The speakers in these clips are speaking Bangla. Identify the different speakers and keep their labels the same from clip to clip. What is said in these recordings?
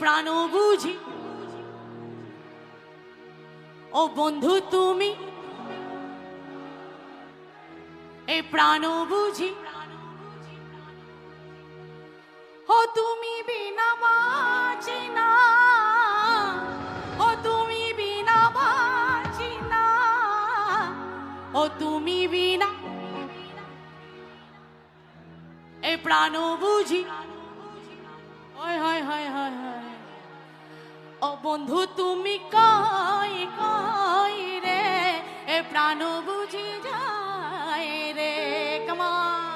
Speaker 1: প্রাণ বুঝি ও বন্ধু তুমি, এ প্রাণ বুঝি ও তুমি বিনা বাঁচি না, ও তুমি বিনা বাঁচি না, ও তুমি বিনা, এ প্রাণ বুঝি হয় হয় হয় হয় হয় ও বন্ধু তুমি কই কই রে? এ প্রাণ বুঝি যায় রে? কমা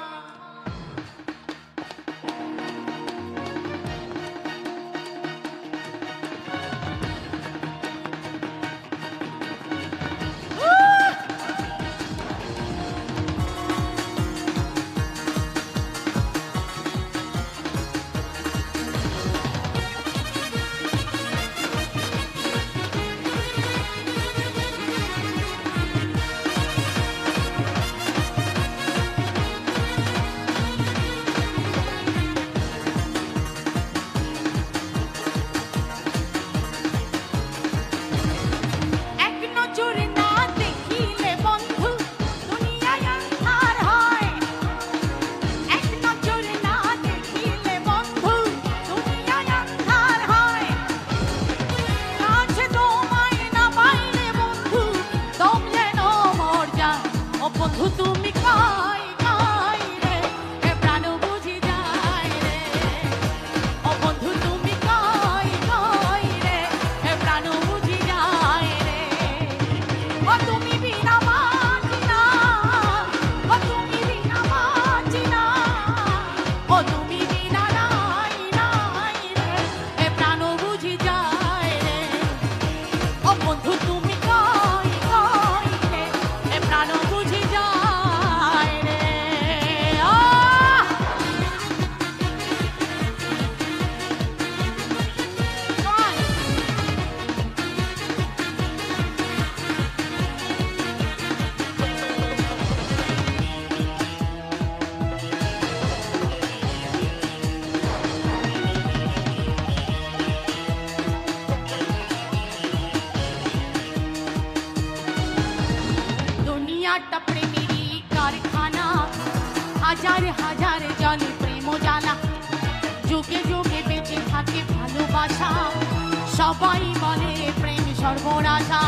Speaker 1: সর্বনাশা।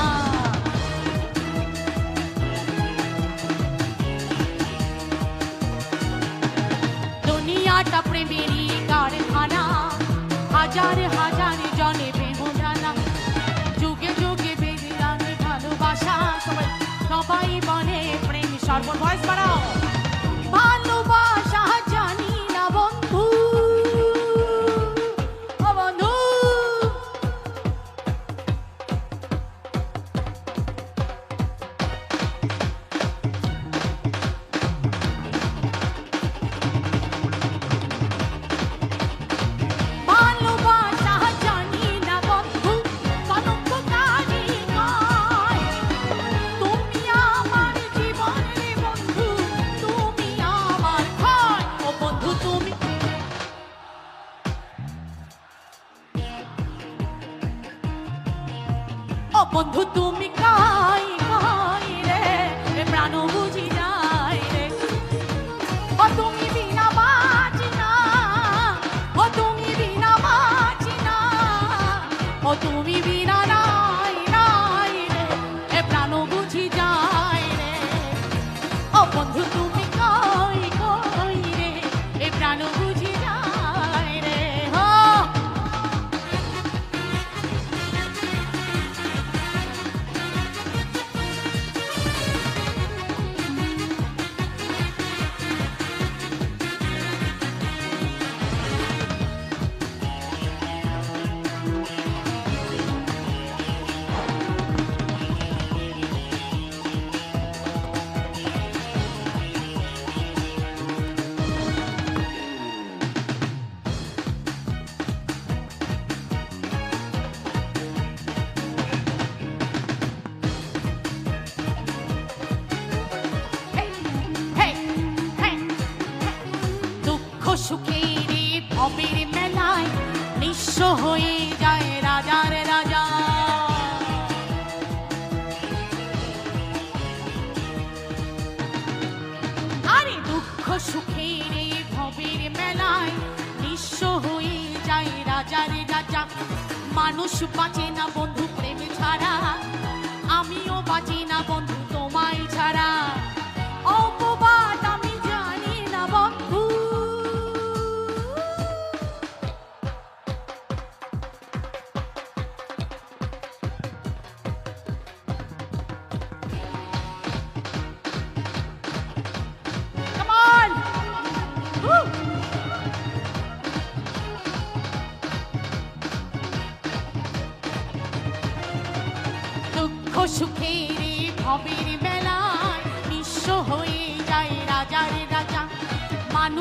Speaker 1: দুনিয়াটা প্রেমেরই কারখানা, হাজার হাজার জনে প্রেমজানা যুগে যুগে বেরিয়ে ভালোবাসা সবাই বলে প্রেম সর্বভয়েস বাড়াও। ও বন্ধু তুমি কাই কাই রে? প্রাণ বুঝি মানুষ বাঁচে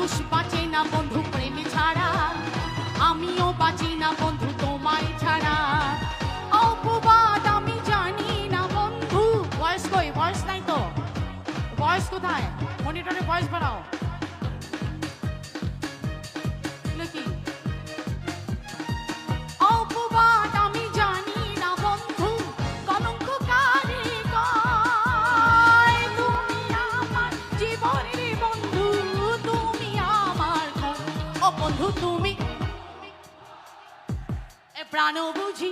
Speaker 1: মানুষ বাঁচে না বন্ধু প্রেম ছাড়া। আমিও বাঁচি না বন্ধু তোমায় ছাড়া। অপবাদ আমি জানি না বন্ধু। ভয়েস কই ভয়েস নাই তো। ভয়েস কোথায়? মনিটরে ভয়েস বাড়াও। প্রাণ বুঝি?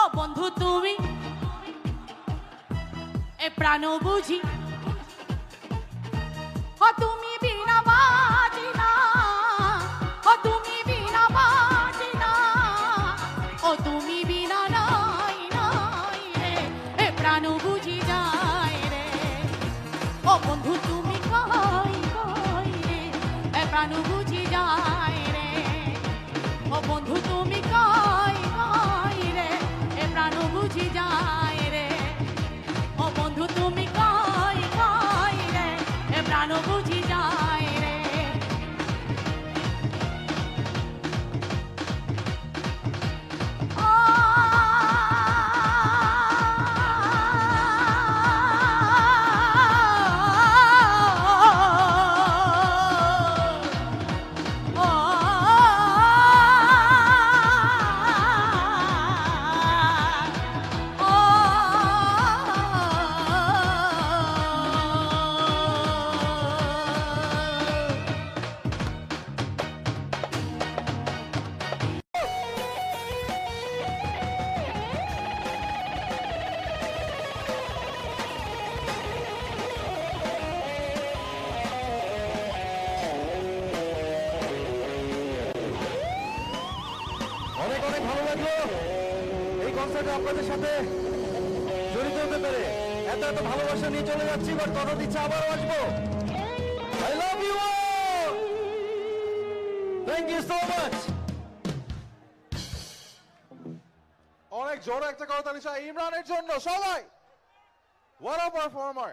Speaker 1: ও বন্ধু, তুমি? এ প্রাণ বুঝি? ও তুমি বিনা বাজি না ও তুমি বিনা বাজি না ও তুমি বিনা নাই নাই এ প্রাণ বুঝি যায় রে। ও বন্ধু, তুমি কই কই এ প্রাণ বন্ধু তুমি রে? এ প্রাণ বুঝি যায় রে। ও বন্ধু তুমি কই কই রে? এ প্রাণ বুঝি
Speaker 2: চলে যাচ্ছি, এবার তরত ইচ্ছা আবারও আসব। I love you thank you so much
Speaker 3: অনেক জোরে একটা করতালি চাই, ইমরানের জন্য, সবাই! ওয়াট আ পারফর্মার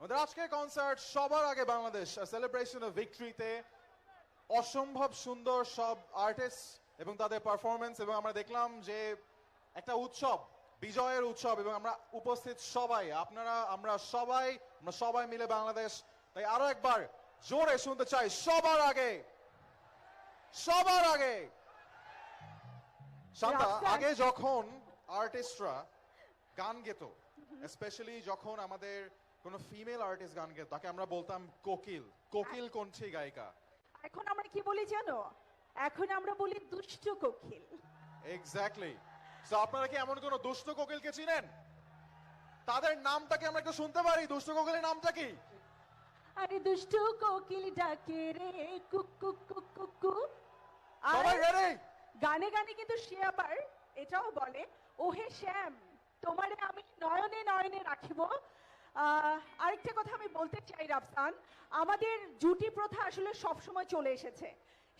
Speaker 3: আমাদের আজকের কনসার্ট সবার আগে বাংলাদেশ সেলিব্রেশন অফ ভিক্টরিতে অসম্ভব সুন্দর সব আর্টিস্ট এবং তাদের পারফরমেন্স এবং আমরা দেখলাম যে একটা উৎসব বিজয়ের উৎসব এবং আমরা উপস্থিত সবাই আপনারা আমরা সবাই আমরা সবাই মিলে বাংলাদেশ। তাই আরও একবার জোরে শুনতে চাই সবার আগে সবার আগে। শান্তা আগে যখন আর্টিস্টরা গান গেত স্পেশালি যখন আমাদের কোন ফিমেল আর্টিস্ট গান গেত তাকে আমরা বলতাম কোকিল। কোকিল কণ্ঠী গায়িকা।
Speaker 4: এখন আমরা কি বলি জানো? এখন আমরা বলি দুষ্ট কোকিল।
Speaker 3: এক্স্যাক্টলি তো আপনারা কি এমন কোন দুষ্ট কোকিলকে চিনেন? তাদের নামটা কি আমরা একটু শুনতে পারি? দুষ্ট কোকিলের নামটা কি?
Speaker 4: আরে দুষ্ট কোকিল ডাকে রে কুক কুক কুক কুক কু
Speaker 3: সবাই রেডি
Speaker 4: গানে গানে কিন্তু সে আবার এটাও বলে ওহে শ্যাম তোমারে আমি নয়নে নয়নে রাখিব। আরেকটা কথা আমি বলতে চাই রাফসান আমাদের জুটি প্রথা আসলে সব সময় চলে এসেছে।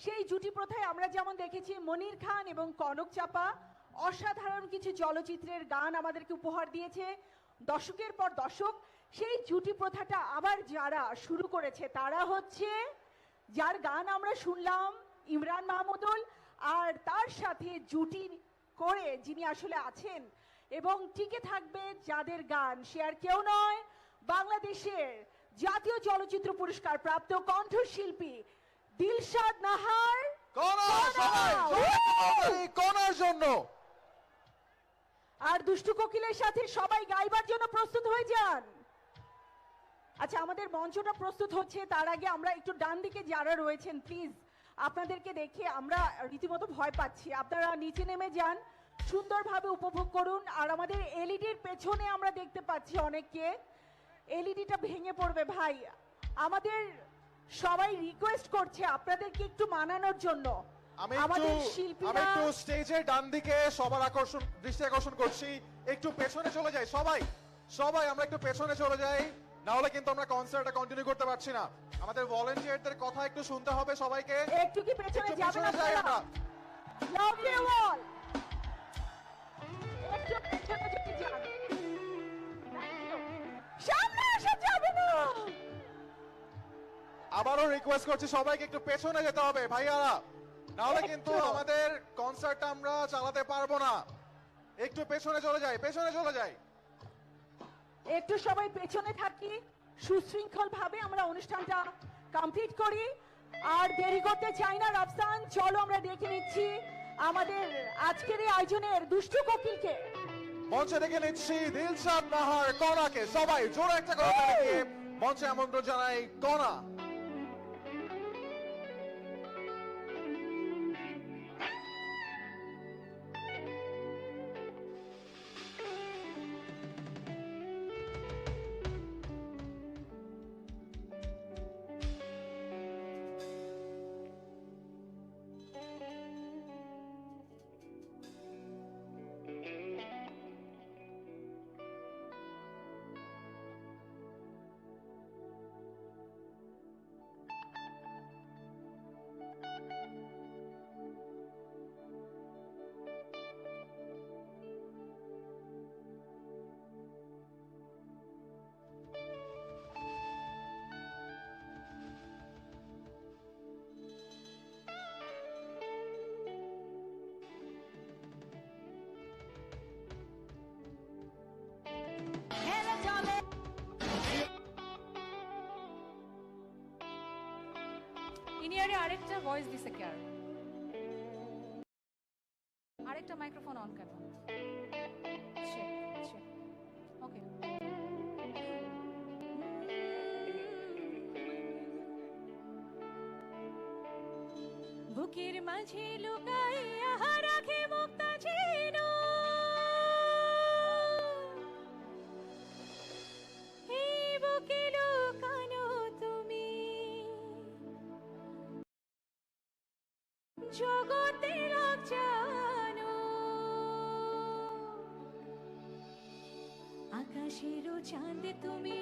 Speaker 4: সেই জুটি প্রথায় আমরা যেমন দেখেছি মনির খান এবং কনক চাপা অসাধারণ কিছু চলচ্চিত্রের গান আমাদেরকে উপহার দিয়েছে। দশকের পর দশক সেই জুটি প্রথাটা আবার যারা শুরু করেছে তারা হচ্ছে যার গান আমরা শুনলাম ইমরান মাহমুদুল আর তার সাথে জুটি করে যিনি আসলে আছেন এবং টিকে থাকবে যাদের গান। সে আর কেউ নয় বাংলাদেশের জাতীয় চলচ্চিত্র পুরস্কার প্রাপ্ত কণ্ঠশিল্পী দিলশাদ নাহার।
Speaker 3: কোনা কোনার জন্য।
Speaker 4: আর দুষ্টু কোকিলের সাথে সবাই গাইবার জন্য প্রস্তুত হয়ে যান। আচ্ছা আমাদের মঞ্চটা প্রস্তুত হচ্ছে, তার আগে আমরা একটু ডান দিকে যারা রয়েছেন প্লিজ আপনাদেরকে দেখে আমরা রীতিমতো ভয় পাচ্ছি। আপনারা নিচে নেমে যান, সুন্দরভাবে উপভোগ করুন, আর আমাদের এলইডির পেছনে আমরা দেখতে পাচ্ছি অনেককে। এলইডিটা ভেঙে পড়বে, ভাই। আমাদের সবাই রিকোয়েস্ট করছে আপনাদেরকে একটু মানানোর জন্য।
Speaker 3: আমি
Speaker 4: আমাদের
Speaker 3: একটু আমি একটু স্টেজের ডান দিকে সবার আকর্ষণ দৃষ্টি আকর্ষণ করছি। একটু পেছনে চলে যাই সবাই। সবাই আমরা একটু পেছনে চলে যাই। না হলে কিন্তু আমরা কনসার্টটা কন্টিনিউ করতে পারছি না। আমাদের ভলেন্টিয়ারদের কথা একটু শুনতে হবে সবাইকে।
Speaker 4: একটু কি পেছনে যাবেন আপনারা লাভ ইউ অল একটু পেছনে যদি যান। সামনে আসা যাবে না!
Speaker 3: আবারও রিকোয়েস্ট করছি সবাইকে একটু পেছনে যেতে হবে ভাইয়ারা। না হলে কিন্তু আমাদের কনসার্টটা আমরা চালাতে পারব না। একটু পেছনে চলে যাই পেছনে চলে যাই।
Speaker 4: একটু সবাই পেছনে থাকি সুশৃঙ্খল ভাবে আমরা অনুষ্ঠানটা কমপ্লিট করি। আর দেরি করতে চাই না রাফসান চলো আমরা দেখে নিচ্ছি আমাদের আজকের এই আয়োজনের দুষ্টু কোকিলকে।
Speaker 3: মঞ্চে দেখে নিচ্ছি দিলশাদ নাহার কণাকে। সবাই জোরে একটা দিয়ে মঞ্চে আমন্ত্রণ জানাই কণা।
Speaker 5: ইনিয়ারে আরেকটা ভয়েস দিছে কে আর? আকাশেরও চাঁদ তুমি।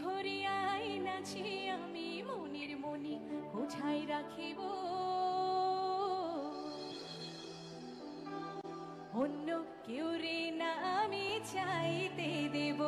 Speaker 5: ধরিয়াই নাছি আমি মনির মনি কোথায় রাখিব। অন্য কেউ রে না আমি চাইতে দেব।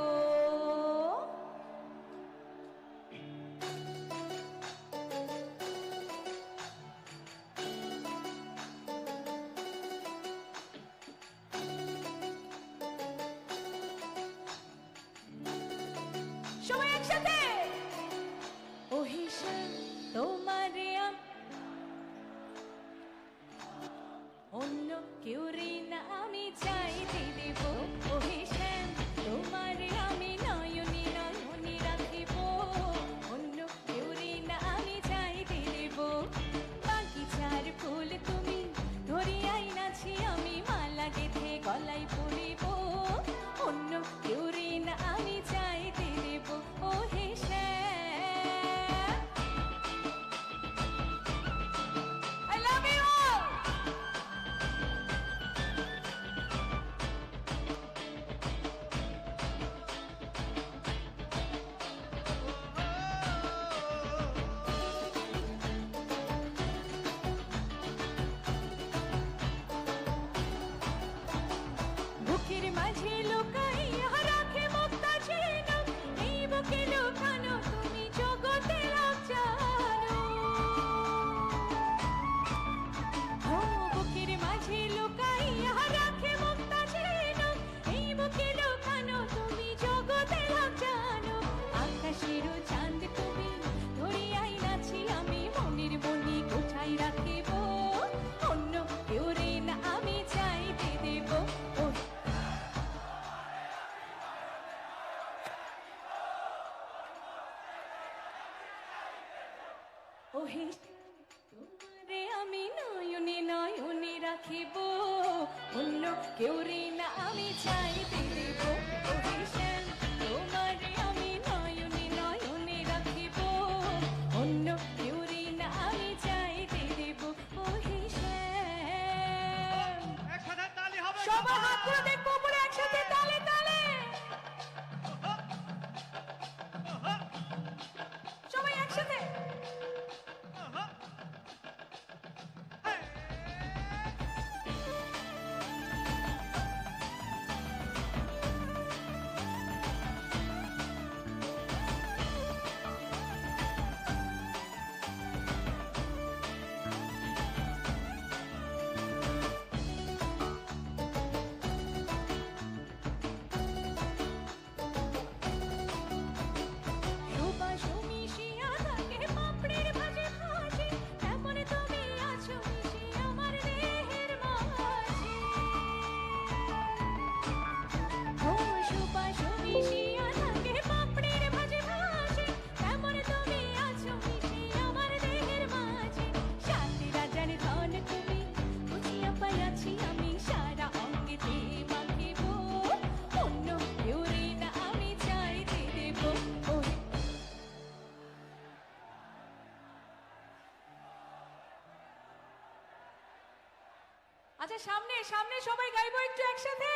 Speaker 4: সামনে সামনে সবাই গাইবো একটু একসাথে।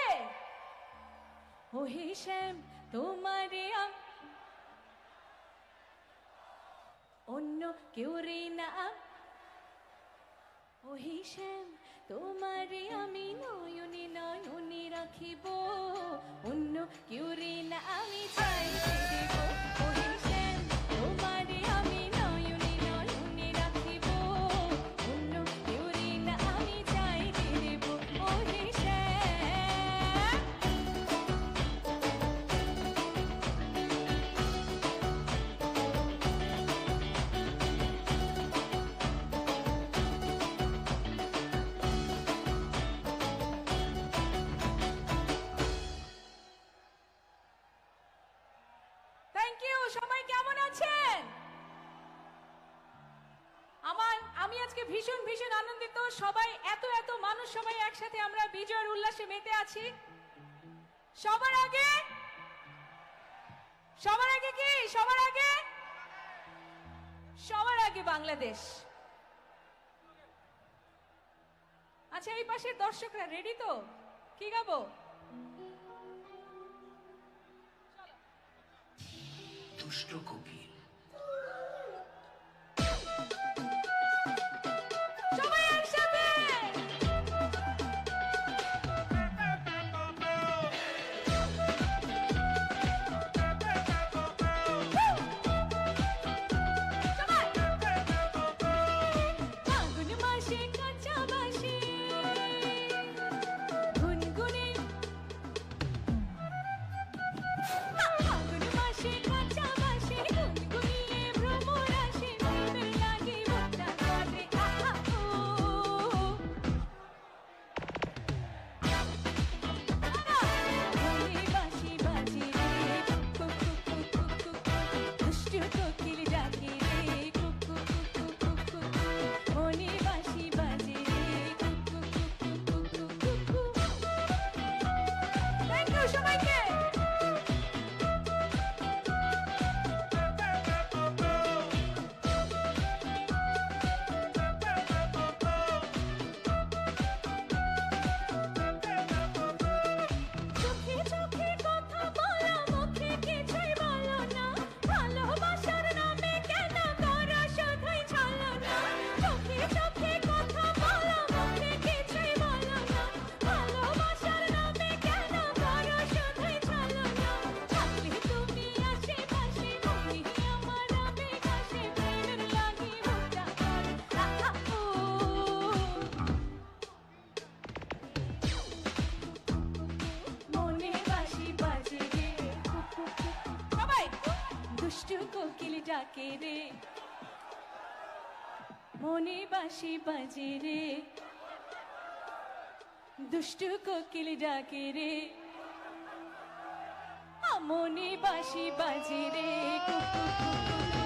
Speaker 5: ও শ্যাম তোমারে অন্য কেউ রে না। ও শ্যাম তোমার আমি নয়নে নয়নে রাখিব। অন্য কেউ রে না, আমি চাই দেব
Speaker 4: আনন্দিত, সবাই, এত এত মানুষ সবাই একসাথে আমরা বিজয়ের উল্লাসে মেতে আছি। সবার আগে সবার আগে কি? সবার আগে? সবার আগে বাংলাদেশ। আচ্ছা এই পাশে দর্শকরা রেডি তো? কি গাবো?
Speaker 6: দুষ্ট
Speaker 5: কবি ডাকে রে। মনে বাসি বাজে রে। দুষ্টু কোকিল ডাকে রে। মনে বাসি বাজে রে। কুকু কুকু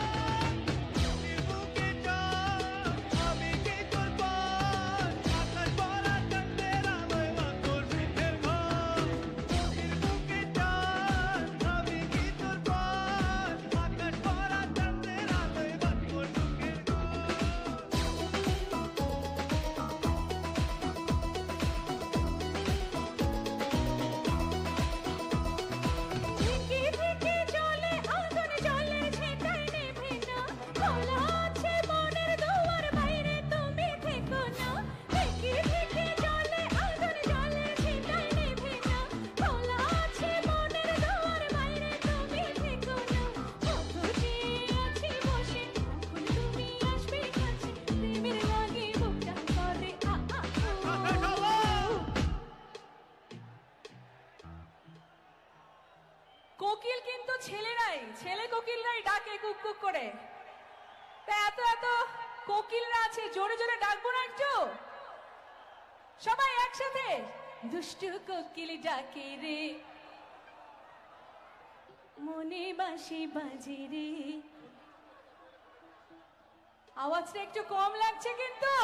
Speaker 4: উকিলরা আছে জোরে জোরে ডাকবো না একটু সবাই একসাথে
Speaker 5: দুষ্ট কোকিল ডাকে রে মনে বাসি বাজে রে
Speaker 4: আওয়াজটা একটু কম লাগছে কিন্তু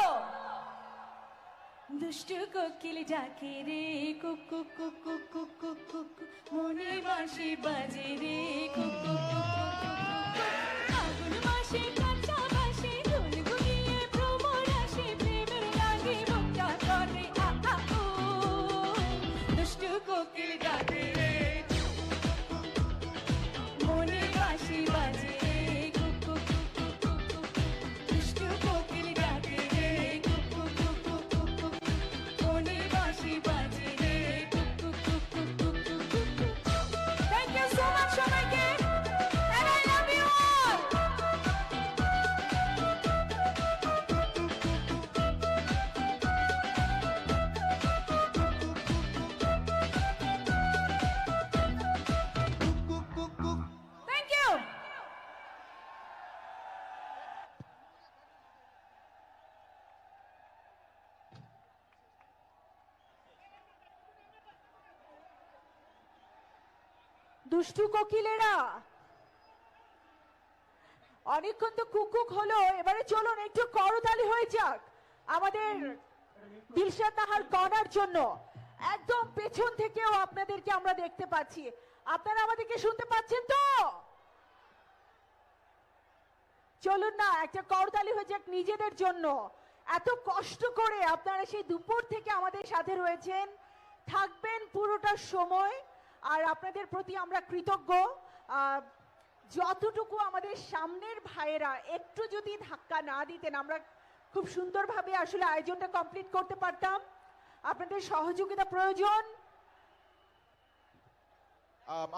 Speaker 5: দুষ্ট কোকিল ডাকে রে কুক কুক কুক কুক কুক কুক মনে বাসি বাজে রে কুক কুক কুক দুষ্টু
Speaker 4: কোকিলেরা। অনেকক্ষণ তো কুকুক হলো, এবারে চলুন, একটু করতালি হয়ে যাক। আমাদের দিলশাদ নাহার করার জন্য। একদম পেছন থেকেও আপনাদেরকে আমরা দেখতে পাচ্ছি। আপনারা আমাদেরকে শুনতে পাচ্ছেন তো? চলুন না, একটা করতালি হয়ে যাক নিজেদের জন্য। এত কষ্ট করে আপনারা সেই দুপুর থেকে আমাদের সাথে রয়েছেন। থাকবেন পুরোটা সময়। আর আপনাদের প্রতি আমরা কৃতজ্ঞ। যতটুকু আমাদের সামনের ভাইয়েরা একটু যদি ধাক্কা না দিতেন, আমরা খুব সুন্দরভাবে আসলে আয়োজনটা কমপ্লিট করতে পারতাম। আপনাদের সহযোগিতা প্রয়োজন।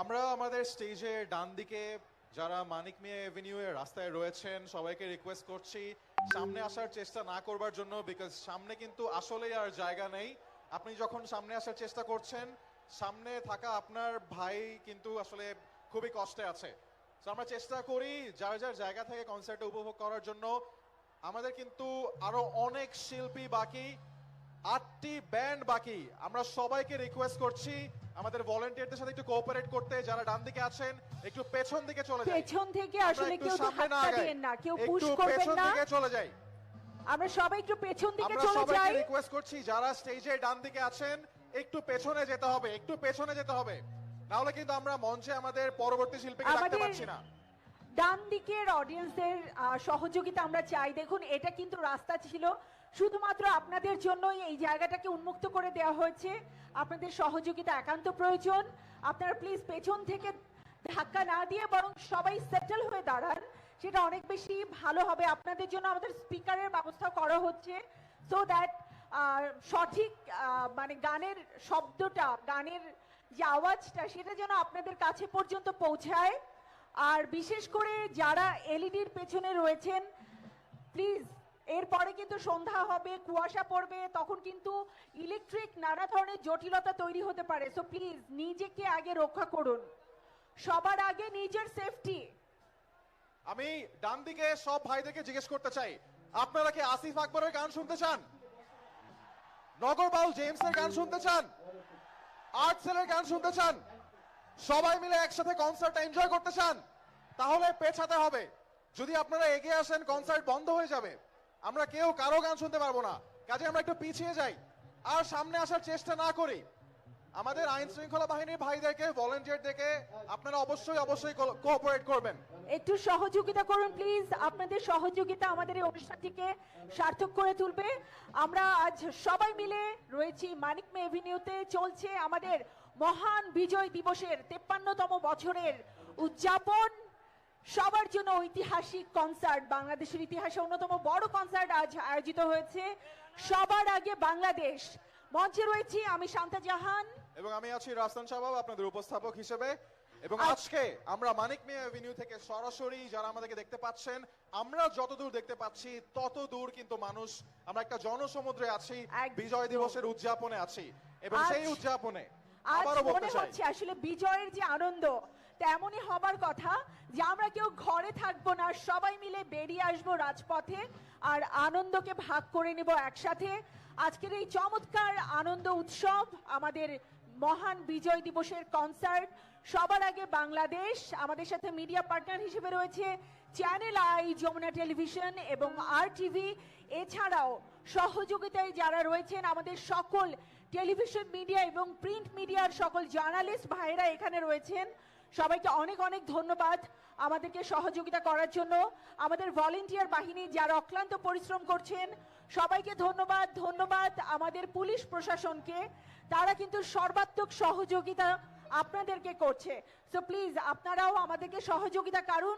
Speaker 3: আমরা আমাদের স্টেজের ডান দিকে যারা মানিক মিয়া এভিনিউ এর রাস্তায় রয়েছেন, সবাইকে রিকোয়েস্ট করছি সামনে আসার চেষ্টা না করবার জন্য বিকজ সামনে কিন্তু আসলেই আর জায়গা নেই। আপনি যখন সামনে আসার চেষ্টা করছেন সামনে থাকা আপনার ভাই কিন্তু আসলে খুবই কষ্টে আছে। তো আমরা চেষ্টা করি যার যার জায়গা থেকে কনসার্টে উপভোগ করার জন্য। আমাদের কিন্তু আরও অনেক শিল্পী বাকি আটটি ব্যান্ড বাকি। আমরা সবাইকে রিকোয়েস্ট করছি আমাদের ভলেন্টিয়ারদের সাথে একটু কোঅপারেট করতে যারা ডান দিকে আছেন একটু পেছন দিকে চলে যাই।
Speaker 4: পেছন থেকে আসলে কেউ তো
Speaker 3: সামনে না
Speaker 4: ধাক্কা না কেউ পুশ করবেন
Speaker 3: পেছন
Speaker 4: না।
Speaker 3: দিকে চলে যাই।
Speaker 4: আমরা সবাই একটু পেছন দিকে চলে যাই।
Speaker 3: আমরা সবাইকে রিকোয়েস্ট করছি যারা স্টেজে ডান দিকে আছেন একটু পেছনে যেতে হবে একটু পেছনে যেতে হবে। নাহলে কিন্তু আমরা মঞ্চে আমাদের পরবর্তী শিল্পীকে রাখতে পারছি না।
Speaker 4: ডান দিকের অডিয়েন্সদের সহযোগিতা আমরা চাই। দেখুন এটা কিন্তু রাস্তা ছিল। শুধুমাত্র আপনাদের জন্যই এই জায়গাটাকে উন্মুক্ত করে দেওয়া হয়েছে। আপনাদের সহযোগিতা একান্ত প্রয়োজন। আপনারা প্লিজ পেছন থেকে ধাক্কা না দিয়ে বরং সবাই সেটেল হয়ে দাঁড়ান। সেটা অনেক বেশি ভালো হবে। আপনাদের জন্য আমাদের স্পিকারের ব্যবস্থা করা হচ্ছে। সো দ্যাট সঠিক মানে গানের শব্দটা, গানের যে আওয়াজটা, সেটা যেন আপনাদের কাছে পর্যন্ত পৌঁছায়। আর বিশেষ করে যারা এলইডির পেছনে রয়েছেন, প্লিজ, এরপরে কিন্তু সন্ধ্যা হবে, কুয়াশা পড়বে, তখন কিন্তু ইলেকট্রিক নানা ধরনের জটিলতা তৈরি হতে পারে। সো প্লিজ নিজেকে আগে রক্ষা করুন। সবার আগে নিজের সেফটি
Speaker 3: আমি ডান দিকে সব ভাইদেরকে জিজ্ঞেস করতে চাই, আপনারা কি আসিফ আকবরের গান শুনতে চান? নগর বাউল জেমসের গান শুনতে চান? আর্ট সেলের গান শুনতে চান? সবাই মিলে একসাথে কনসার্ট এনজয় করতে চান? তাহলে পেছাতে হবে। যদি আপনারা এগিয়ে আসেন, কনসার্ট বন্ধ হয়ে যাবে। আমরা কেউ কারও গান শুনতে পারব না। কাজে আমরা একটু পিছিয়ে যাই। আর সামনে আসার চেষ্টা না করি। আমাদের আইন শৃঙ্খলা বাহিনীর ভাইদেরকে ভলেন্টিয়ারদেরকে আপনারা অবশ্যই অবশ্যই কোঅপারেট করবেন।
Speaker 4: একটু সহযোগিতা করুন প্লিজ আপনাদের সহযোগিতা আমাদের এই অনুষ্ঠানটিকে সার্থক করে তুলবে। আমরা আজ সবাই মিলে রয়েছি মানিক মে এভিনিউতে চলছে আমাদের মহান বিজয় দিবসের তেপ্পান্নতম বছরের উদযাপন। সবার জন্য ঐতিহাসিক কনসার্ট বাংলাদেশের ইতিহাসে অন্যতম বড় কনসার্ট আজ আয়োজিত হয়েছে। সবার আগে বাংলাদেশ। মঞ্চে রয়েছি আমি শান্তা জাহান।
Speaker 3: এবং আমি আছি রাস্তান শাহবাব আপনাদের উপস্থাপক হিসেবে। এবং আজকে আমরা মানিক মিয়া এভিনিউ থেকে সরাসরি যারা আমাদেরকে দেখতে পাচ্ছেন আমরা যত দূর দেখতে পাচ্ছি তত দূর কিন্তু মানুষ আমরা একটা জনসমুদ্রে আছি বিজয় দিবসের উদযাপনে আছি। এবং সেই উদযাপনে আবারও বলতে চাই
Speaker 4: হচ্ছে আসলে বিজয়ের যে আনন্দ তেমনই হবার কথা যে আমরা কেউ ঘরে থাকব না সবাই মিলে বেরিয়ে আসব রাজপথে আর আনন্দকে ভাগ করে নেব একসাথে। আজকের এই চমৎকার আনন্দ উৎসব আমাদের মহান বিজয় দিবসের কনসার্ট সবার আগে বাংলাদেশ, আমাদের সাথে মিডিয়া পার্টনার হিসেবে রয়েছে চ্যানেল আই যমুনা টেলিভিশন এবং আর টিভি এছাড়াও সহযোগিতায় যারা রয়েছেন আমাদের সকল টেলিভিশন মিডিয়া এবং প্রিন্ট মিডিয়ার সকল জার্নালিস্ট ভাইরা এখানে রয়েছেন। সবাইকে অনেক অনেক ধন্যবাদ আমাদেরকে সহযোগিতা করার জন্য। আমাদের ভলেন্টিয়ার বাহিনী যারা অক্লান্ত পরিশ্রম করছেন সবাইকে ধন্যবাদ ধন্যবাদ আমাদের পুলিশ প্রশাসনকে। তারা কিন্তু সর্বাত্মক সহযোগিতা আপনাদেরকে করছে। সো প্লিজ আপনারাও আমাদেরকে সহযোগিতা কারণ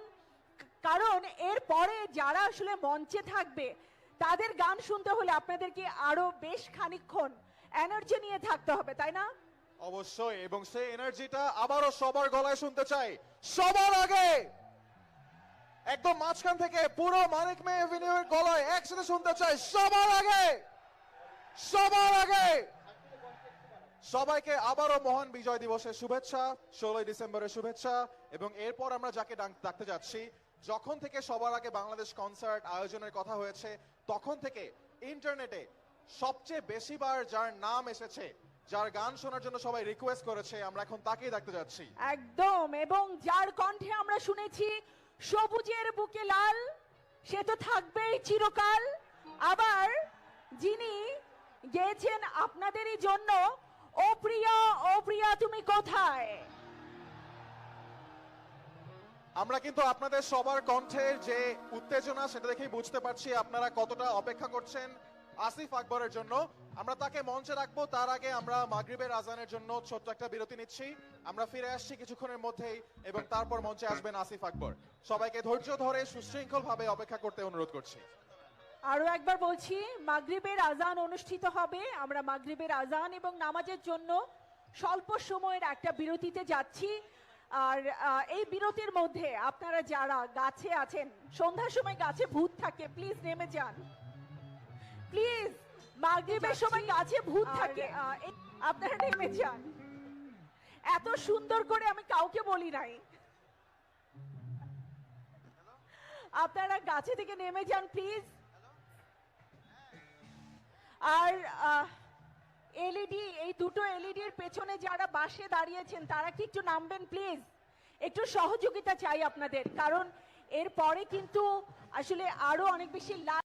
Speaker 4: কারণ এর পরে যারা আসলে মঞ্চে থাকবে, তাদের গান শুনতে হলে আপনাদেরকে আরও বেশ খানিকক্ষণ এনার্জি নিয়ে থাকতে হবে, তাই না?
Speaker 3: অবশ্যই, এবং সেই এনার্জিটা আবারও সবার গলায় শুনতে চাই। সবার আগে! একদম মাঝখান থেকে পুরো মানিক মে এভিনিউর গলায় একসাথে শুনতে চাই। সবার আগে! সবার আগে! সবাইকে আবারও মহান বিজয় দিবসের শুভেচ্ছা, ষোলোই ডিসেম্বরের শুভেচ্ছা, এবং এরপর আমরা যাকে ডাকতে যাচ্ছি, যখন থেকে সবার আগে বাংলাদেশ কনসার্ট আয়োজনের কথা হয়েছে, তখন থেকে ইন্টারনেটে সবচেয়ে বেশিবার যার নাম এসেছে, যার গান শোনার জন্য সবাই রিকোয়েস্ট করেছে, আমরা এখন তাকেই দেখতে যাচ্ছি।
Speaker 4: একদম, এবং যার কণ্ঠে আমরা শুনেছি সবুজের বুকে লাল, সে তো থাকবেই চিরকাল। আবার যিনি গেয়েছেন আপনাদেরই জন্য, ও প্রিয়া ও প্রিয়া, তুমি কোথায়?
Speaker 3: আমরা কিন্তু আপনাদের সবার কণ্ঠের যে উত্তেজনা, সেটা দেখেই বুঝতে পারছি আপনারা কতটা অপেক্ষা করছেন আসিফ আকবরের জন্য। আমরা তাকে মঞ্চে রাখব। তার আগে আমরা মাগরিবের আজানের জন্য ছোট্ট একটা বিরতি নিচ্ছি। আমরা ফিরে আসছি কিছুক্ষণের মধ্যেই এবং তারপর মঞ্চে আসবেন আসিফ আকবর। সবাইকে ধৈর্য ধরে সুশৃঙ্খল ভাবে অপেক্ষা করতে অনুরোধ করছি।
Speaker 4: আরও একবার বলছি মাগরিবের আজান অনুষ্ঠিত হবে। আমরা মাগরিবের আজান এবং নামাজের জন্য স্বল্প সময়ের একটা বিরতিতে যাচ্ছি। আর এই বিরতির মধ্যে আপনারা যারা গাছে আছেন, সন্ধ্যার সময় গাছে ভূত থাকে প্লিজ নেমে যান। প্লিজ মাগরিবের সময় গাছে ভূত থাকে। আপনারা নেমে যান। এত সুন্দর করে আমি কাউকে বলি নাই। আপনারা গাছে থেকে নেমে যান প্লিজ। আর এলইডি এই দুটো এলইডির পেছনে যারা বাসে দাঁড়িয়েছেন তারা কি একটু নামবেন প্লিজ? একটু সহযোগিতা চাই আপনাদের কারণ এরপরে কিন্তু আসলে আরও অনেক বেশি লাইভ